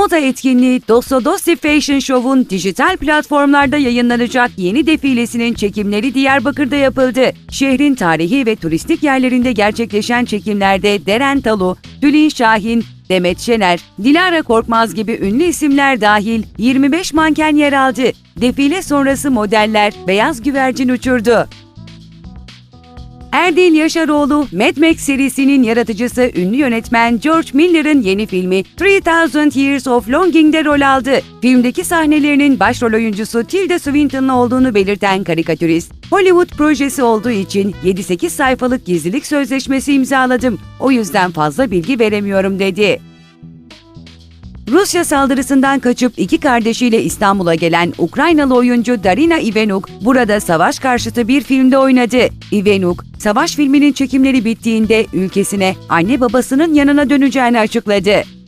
Moda etkinliği Dostodosti Fashion Show'un dijital platformlarda yayınlanacak yeni defilesinin çekimleri Diyarbakır'da yapıldı. Şehrin tarihi ve turistik yerlerinde gerçekleşen çekimlerde Deren Talu, Tülin Şahin, Demet Şener, Dilara Korkmaz gibi ünlü isimler dahil 25 manken yer aldı. Defile sonrası modeller beyaz güvercin uçurdu. Erdil Yaşaroğlu, Mad Max serisinin yaratıcısı ünlü yönetmen George Miller'ın yeni filmi 3000 Years of Longing'de rol aldı. Filmdeki sahnelerinin başrol oyuncusu Tilda Swinton'la olduğunu belirten karikatürist, Hollywood projesi olduğu için 7-8 sayfalık gizlilik sözleşmesi imzaladım. O yüzden fazla bilgi veremiyorum dedi. Rusya saldırısından kaçıp iki kardeşiyle İstanbul'a gelen Ukraynalı oyuncu Darina Ivanuk burada savaş karşıtı bir filmde oynadı. Ivanuk, savaş filminin çekimleri bittiğinde ülkesine anne babasının yanına döneceğini açıkladı.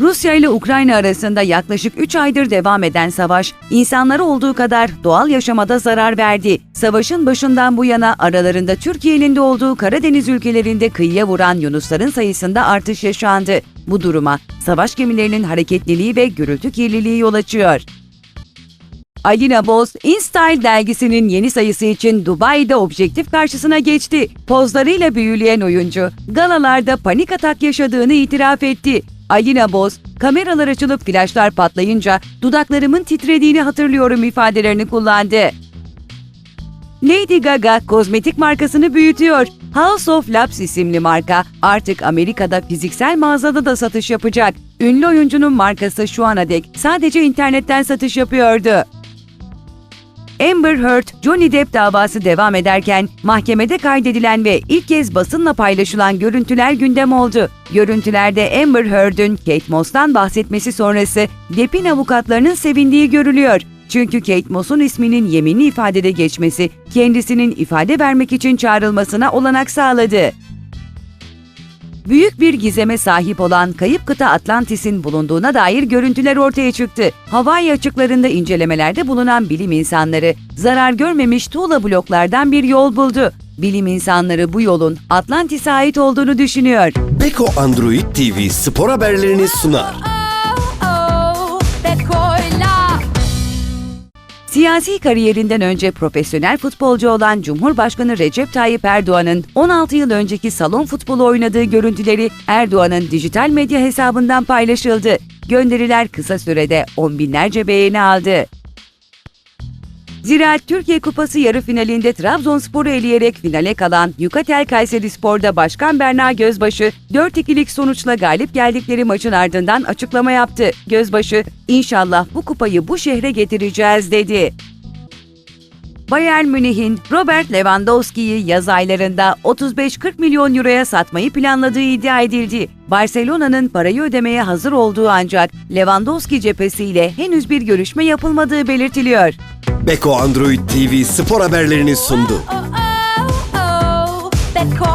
Rusya ile Ukrayna arasında yaklaşık 3 aydır devam eden savaş, insanlara olduğu kadar doğal yaşamada zarar verdi. Savaşın başından bu yana aralarında Türkiye'nin de olduğu Karadeniz ülkelerinde kıyıya vuran Yunusların sayısında artış yaşandı. Bu duruma savaş gemilerinin hareketliliği ve gürültü kirliliği yol açıyor. Alina Boz, InStyle dergisinin yeni sayısı için Dubai'de objektif karşısına geçti. Pozlarıyla büyüleyen oyuncu, galalarda panik atak yaşadığını itiraf etti. Alina Boz, kameralar açılıp flaşlar patlayınca dudaklarımın titrediğini hatırlıyorum ifadelerini kullandı. Lady Gaga kozmetik markasını büyütüyor. House of Labs isimli marka artık Amerika'da fiziksel mağazada da satış yapacak. Ünlü oyuncunun markası şu ana dek sadece internetten satış yapıyordu. Amber Heard, Johnny Depp davası devam ederken mahkemede kaydedilen ve ilk kez basınla paylaşılan görüntüler gündem oldu. Görüntülerde Amber Heard'ün Kate Moss'tan bahsetmesi sonrası Depp'in avukatlarının sevindiği görülüyor. Çünkü Kate Moss'un isminin yeminli ifadede geçmesi kendisinin ifade vermek için çağrılmasına olanak sağladı. Büyük bir gizeme sahip olan kayıp kıta Atlantis'in bulunduğuna dair görüntüler ortaya çıktı. Hawaii açıklarında incelemelerde bulunan bilim insanları zarar görmemiş tuğla bloklardan bir yol buldu. Bilim insanları bu yolun Atlantis'e ait olduğunu düşünüyor. Beko Android TV spor haberlerini sunar. Siyasi kariyerinden önce profesyonel futbolcu olan Cumhurbaşkanı Recep Tayyip Erdoğan'ın 16 yıl önceki salon futbolu oynadığı görüntüleri Erdoğan'ın dijital medya hesabından paylaşıldı. Gönderiler kısa sürede on binlerce beğeni aldı. Ziraat Türkiye Kupası yarı finalinde Trabzonspor'u eleyerek finale kalan Yukatel Kayserispor'da Başkan Berna Gözbaşı 4-2'lik sonuçla galip geldikleri maçın ardından açıklama yaptı. Gözbaşı, "İnşallah bu kupayı bu şehre getireceğiz." dedi. Bayern Münih'in Robert Lewandowski'yi yaz aylarında 35-40 milyon euroya satmayı planladığı iddia edildi. Barcelona'nın parayı ödemeye hazır olduğu ancak Lewandowski cephesiyle henüz bir görüşme yapılmadığı belirtiliyor. Beko Android TV spor haberlerini sundu. Oh, oh, oh, Beko'yla.